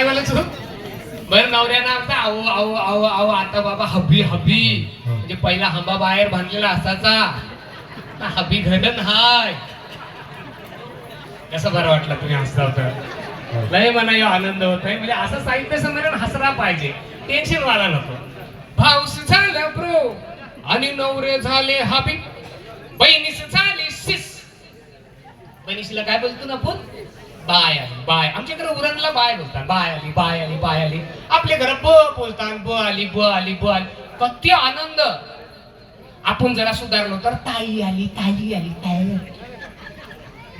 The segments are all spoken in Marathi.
काय बोलत तू? बरं नवऱ्यानं आमचा आहो आहो आहो आहो आता बाबा हबी हबी. म्हणजे पहिला हंबा बाहेर बांधलेला असायचा. आता हबी घडण हाय. कसं बरं वाटलं तुम्ही हसता होतं? लय मना यो आनंद होत आहे. म्हणजे असं साहित्य संमेलन हसरा पाहिजे. टेन्शन वाला नको. भाऊस झाला ब्रो. आणि नवरे झाले हबी. बहिणीस झाली सिस बहिणीशीला काय बोलतो ना आपण? बाय आली बाय. आमच्याकडे उरणला बाय बोलतात. बाय आली बाय आली बाय आली. आपल्या घरात ब बोलतात ब आली ब आली ब आली. किती आनंद. आपण जरा सुधारलो तर ताई आली ताई आली ताई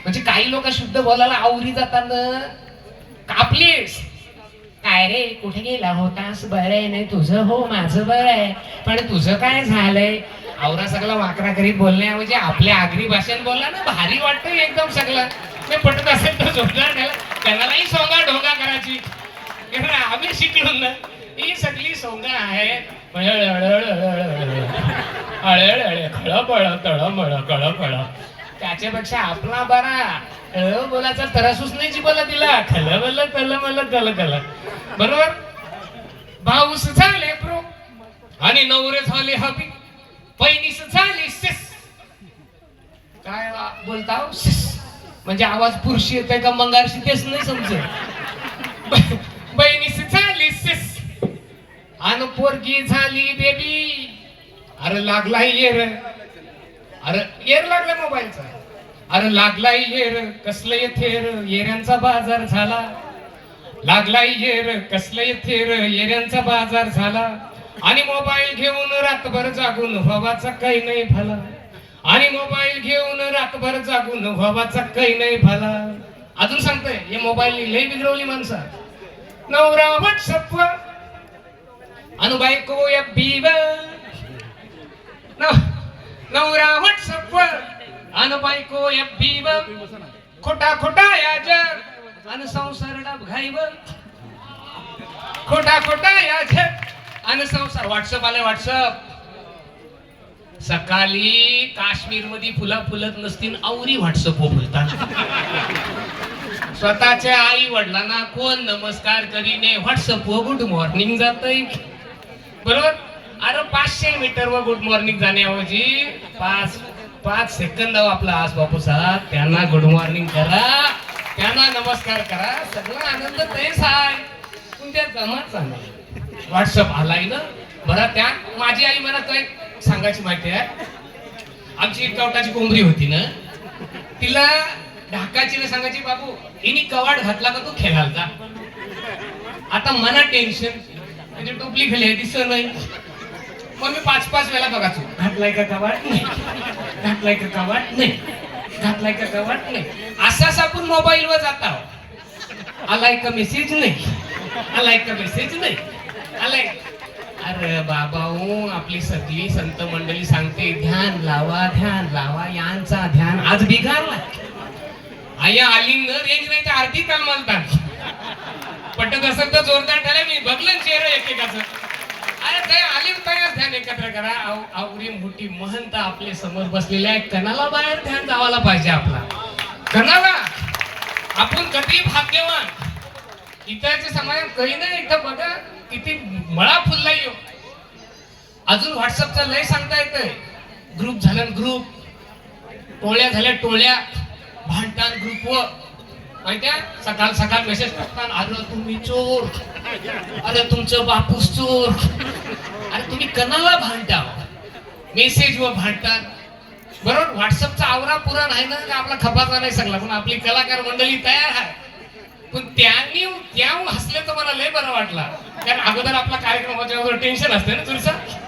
म्हणजे काही लोक शुद्ध बोलायला आवरी जाताना कापलीस. काय रे कुठे गेला होतास? बरं आहे नाही तुझं? हो माझं बरं आहे. पण तुझं काय झालंय? आवरा सगळा वाकरा करीत बोलण्याऐवजी आपल्या आगरी भाषेत बोलला ना भारी वाटतं एकदम सगळं. ते पटत असेल तर झोपणार त्याला त्यांनाही सोंगा ढोंगा करायची. कारण आम्ही शिकलो ना. ही सगळी सोंगा आहे हळळ, हळळ, हळळ, हळळ. हळळ, हळळ, खळपळ तळमळ कळपळ त्याच्यापेक्षा आपला बरा. बोलाचा तरासूच नाही जी बोला तिला. खल बल कल मल कल कल बरोबर? भाऊस झाले प्रो. आणि नवरे झाले हबी. पैनीस झाली सिस. काय आ- बोलता सिस. म्हणजे आवाज पुरुषी येतोय का मंगारशी तेच नाही समजत. बहिणीशी झाली सिस आणि पोरगी झाली बेबी अरे लागला येर. अरे येर लागला मोबाईलचा. अरे लागलाय येर. कसलं येथेर येऱ्यांचा बाजार झाला. लागला येर. कसलं येथेर येऱ्यांचा बाजार झाला. आणि मोबाईल घेऊन रातभर जागून हवाचा काही नाही भला. आणि मोबाईल घेऊन रातभर जागून व्हावाचा काही नाही भला. अजून सांगतोय हे मोबाईल लई बिघडवली माणसा. नवरा व्हॉट्सअप अनु बायको FB नवरा व्हॉट्सअप अनुबायको अनु बायको FB खोटा खोटा याज अनु संसार घाईवर खोटा खोटा याज अनु संसार व्हॉट्सअप आले व्हॉट्सअप सकाळी काश्मीरमध्ये फुला फुलत नसतील आवरी व्हॉट्सअप बोलतात. स्वतःच्या आई वडिलांना कोण नमस्कार करीने व्हॉट्सअप व गुड मॉर्निंग जातय. बरोबर? अरे पाचशे मीटर व गुड मॉर्निंग जाण्याऐवजी पाच पाच सेकंद आपला आज बापू साहेब त्यांना गुड मॉर्निंग करा. त्यांना नमस्कार करा. सगळा आनंद तेच आहे तुमच्या त्या जमाच व्हॉट्सअप आलाय ना? बरं त्या माझी आई मला काय सांगायची माहिती आहे. आमची एक कवटाची कोंबडी होती ना तिला ढाकायची ना सांगायची बाबू हिनी कवाड घातला का तू खेळाल आता मना टेन्शन म्हणजे टोपली खेळली दिसत नाही. मग मी पाच पाच वेळा बघायचो घातलाय का कवाड? नाही. घातलाय का कवाड? नाही. घातलाय का कवाट नाही. असाच आपण मोबाईलवर जाता आलाय का मेसेज नाही. आलाय का मेसेज नाही. आलाय. यार बाबा हो, आपली सगळी संत मंडळी सांगते ध्यान लावा ध्यान लावा यांचा ध्यान आज बिघारला आया आली न रेंज नाही तर आरती काल म्हणतात पटत असेल तर जोरदार ठरले मी बघलं चेहरा एकेकाचं. अरे काय आली तयार ध्यान एकत्र करा. आवरी मोठी महंत आपले समोर बसलेले आहे. कणाला बाहेर ध्यान जावायला पाहिजे आपला. कणाला आपण कधी भाग्यवान. इथाच्या समाजात काही नाही. इथं बघा किती मळा फुलला अजून व्हॉट्सअपचा लय सांगता येतंय. ग्रुप झाला ग्रुप. टोळ्या झाल्या टोळ्या. भांडतात ग्रुप व. माहित्या सकाळ सकाळ मेसेज टाकताना अरे तुम्ही चोर. अरे तुमचं बापूस चोर. अरे तुम्ही कणाला भांडता मेसेज व भांडतात बरोबर? व्हॉट्सअपचा आवरा पुरा नाही ना आपला खपाचा नाही सांगला पण आपली कलाकार मंडळी तयार आहे. पण त्यांनी त्याहून हसले तर मला लय बरं वाटला. कारण अगोदर आपला कार्यक्रम होता टेन्शन असतं ना तुमचं?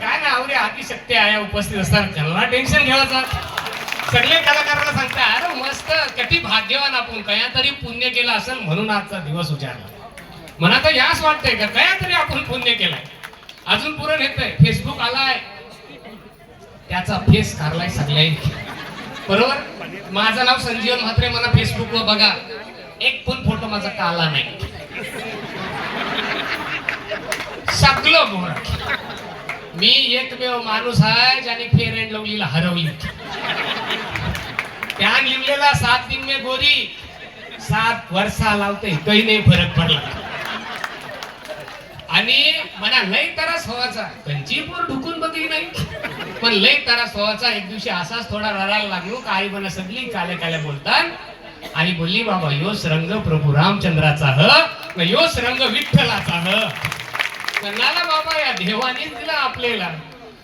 काय ना आवरे आती शक्ती आहे उपस्थित असताना त्यांना टेन्शन घ्यायचं. सगळे कलाकारांना सांगता अरे मस्त किती भाग्यवान आपण. कया तरी पुण्य केलं असेल म्हणून आजचा दिवस उजाडला. मला तर याच वाटतंय का कया तरी आपण पुण्य केलंय. अजून पुरण येतंय फेसबुक आलाय. त्याचा फेस कारलाय सगळ्यांनी. बरोबर? माझं नाव संजीवन म्हात्रे मला फेसबुकवर बघा. एक पण फोटो माझा काला नाही. सगळं गोरा. मी एकमेव माणूस आहे ज्याने फेर अँड लवलीला हरवली. त्यान लिहिलेला सात दिन मे गोरी सात वर्षा लावते काही नाही फरक पडला. आणि मला लय तरास व्हायचा. कंचीपूर ढुकून बघली नाही. पण लय तरास व्हायचा. एक दिवशी असाच थोडा रडायला लागलो. का आई मला सगळी काले काले बोलतात. आई बोलली बाबा योस रंग प्रभू रामचंद्राचा ह न योस रंग विठ्ठलाचा ह. कणाला बाबा या देवानीच दिला आपल्याला.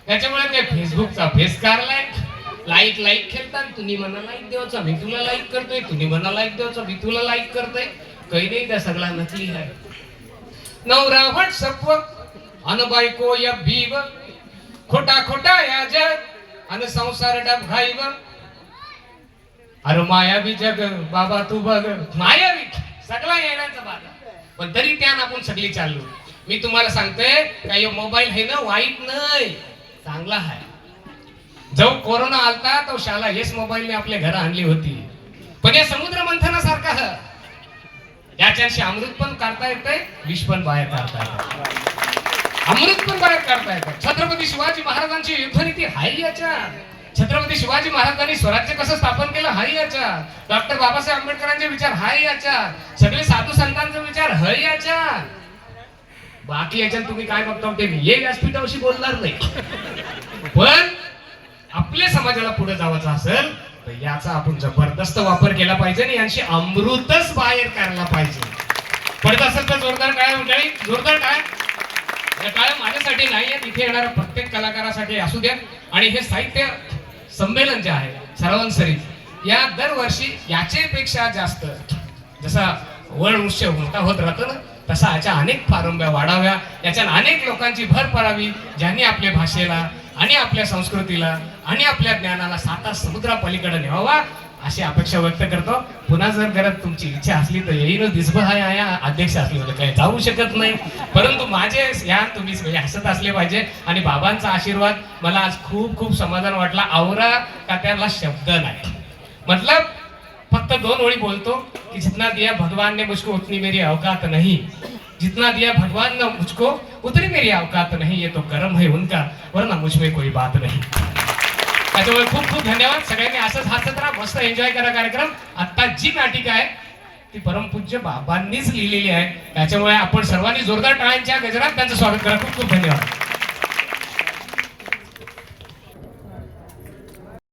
त्याच्यामुळे ते फेसबुकचा फेस कारलाय लाईक लाईक खेळतात तुम्ही म्हणा लाईक देवाचा. मी तुला लाईक करतोय. तुम्ही म्हणा लाईक देवाचा. मी तुला लाईक करतोय. काही नाही त्या सगळा नकली आहे. नवरा सपव अन बायको या भीव. खोटा खोटा या जग अन संसार डब घाईव अरे मायावी जग बाबा तू बघ. मायावी सगळा येण्याचा बाधा पण तरी त्यान आपण सगळी चाललो. मी तुम्हाला सांगतोय का हे मोबाईल हे ना वाईट नाही चांगला आहे. जो कोरोना आलता तो शाला हेच मोबाईलने आपल्या घरा आणली होती. पण या समुद्र मंथनासारखा ह. याच्याशी अमृत पण काढता येतंय विष पण बाहेर काढता येत अमृत पण बाहेर काढता येतं छत्रपती शिवाजी महाराजांची युद्धनीती हाय याच्या छत्रपती शिवाजी महाराजांनी स्वराज्य कसं स्थापन केलं हाय याच्या डॉक्टर बाबासाहेब आंबेडकरांचे विचार हाय याच्या सगळे साधू संतांचे विचार हय याच्या बाकी याच्यात तुम्ही काय बघता ते मी हे व्यासपीठावशी बोलणार नाही. पण आपल्या समाजाला पुढे जावायचं असेल तर याचा आपण जबरदस्त वापर केला पाहिजे आणि यांची अमृतच बाहेर काढला पाहिजे. पडत असेल तर जोरदार काय मंडळी जोरदार काय काय काळ माझ्यासाठी नाही आहे तिथे येणाऱ्या प्रत्येक कलाकारासाठी असू द्या. आणि हे साहित्य संमेलन जे आहे सर्वांसरी या दरवर्षी याचेपेक्षा जास्त जसा वळ उत्सव मोठा होत राहतो ना तसा ह्याच्या अनेक पारंब्या वाढाव्या. याच्यात अनेक लोकांची भर पडावी ज्यांनी आपल्या भाषेला आणि आपल्या संस्कृतीला आणि आपल्या ज्ञानाला साता समुद्रा पलीकडे न्यावा अशी अपेक्षा व्यक्त करतो. पुन्हा जर घरात तुमची इच्छा असली तर येईन दिसभर हा या अध्यक्ष असले म्हणजे काही जाऊ शकत नाही. परंतु माझे या तुम्ही म्हणजे हसत असले पाहिजे. आणि बाबांचा आशीर्वाद मला आज खूप खूप समाधान वाटला. आवरा का त्याला शब्द नाही. मतलब फक्त दोन ओळी बोलतो. कि जितना दिया भगवान ने मुझको उतनी मेरी औकात नहीं। जितना दिया भगवान ने मुझको उतनी मेरी औकात नहीं। ये तो कर्म है उनका वरना मुझ में कोई बात नहीं। त्याच्यामुळे खूप खूप धन्यवाद। सगळ्यांनी असंच हसत राहा मस्त एन्जॉय करा कार्यक्रम. आता जी नाटिका आहे ती परमपूज्य बाबांनीच लिहिलेली आहे. त्याच्यामुळे आपण सर्वांनी जोरदार टाळ्यांच्या गजरात त्यांचं स्वागत करा. खूप खूप धन्यवाद.